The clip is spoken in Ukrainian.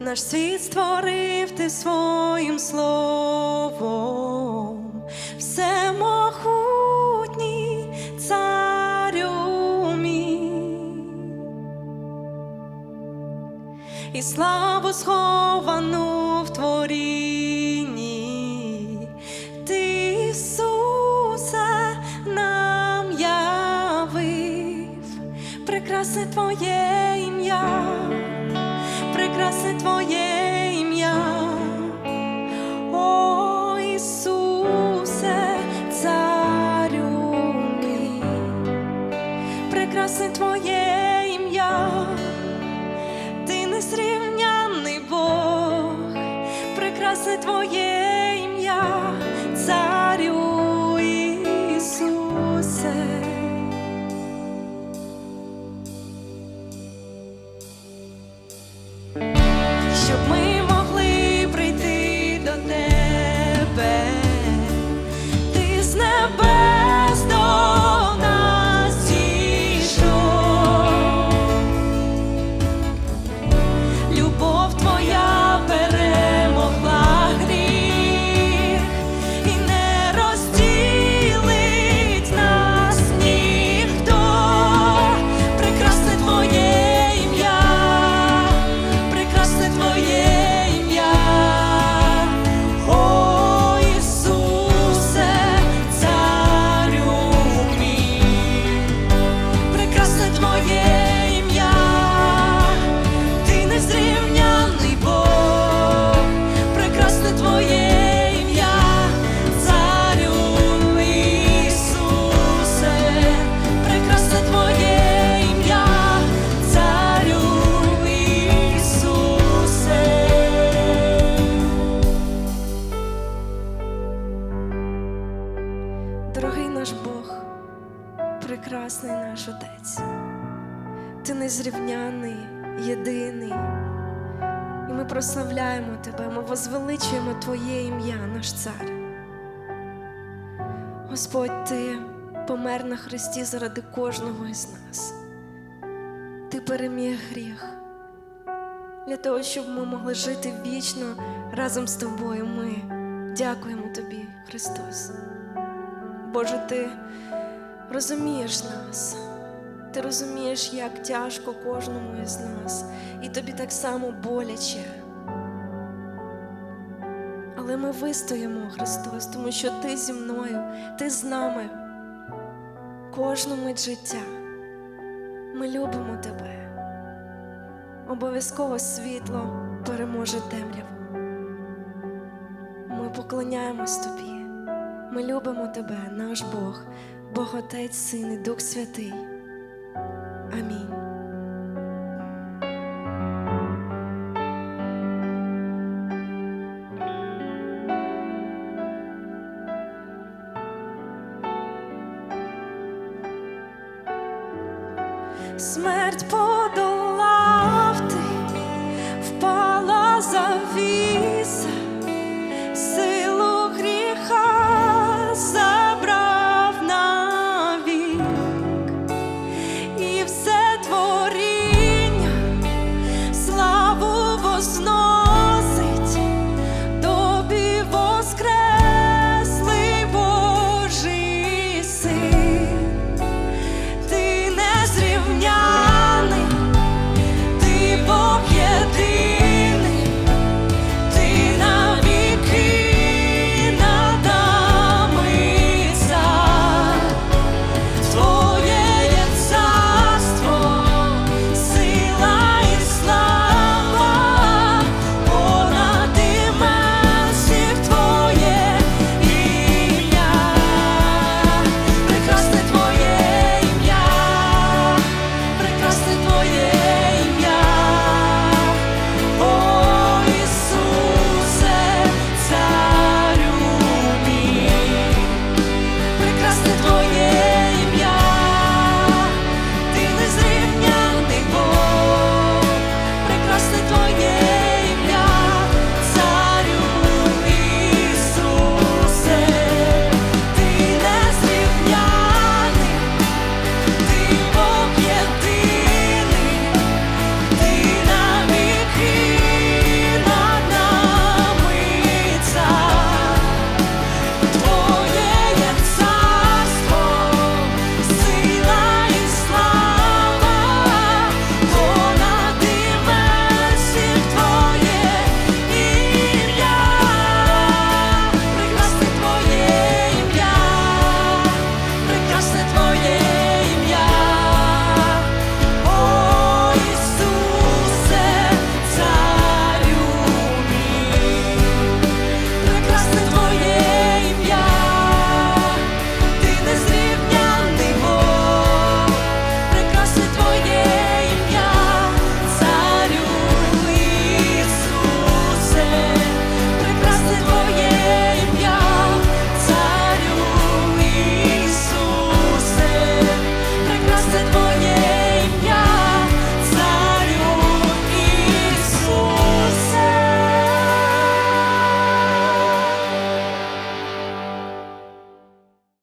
Наш світ створив ти своїм словом, всемогутній царю мій. І славу сховану в творінні, ти, явив, прекрасне Твоє прекрасне Твоє Дорогий наш Бог, прекрасний наш Отець, ти незрівняний, єдиний. І ми прославляємо Тебе, ми возвеличуємо Твоє ім'я, наш цар. Господь, Ти помер на Христі заради кожного із нас. Ти переміг гріх для того, щоб ми могли жити вічно разом з тобою. Ми дякуємо Тобі, Христос. Боже, ти розумієш нас. Ти розумієш, як тяжко кожному із нас, і тобі так само боляче. Але ми вистоїмо, Христос, тому що Ти зі мною, Ти з нами. Кожну мить життя. Ми любимо Тебе. Обов'язково світло переможе темряву. Ми поклоняємось Тобі. Ми любимо тебе, наш Бог, Бог Отець, Син і Дух Святий. Амінь. Смерть подолав ти, впала за вір.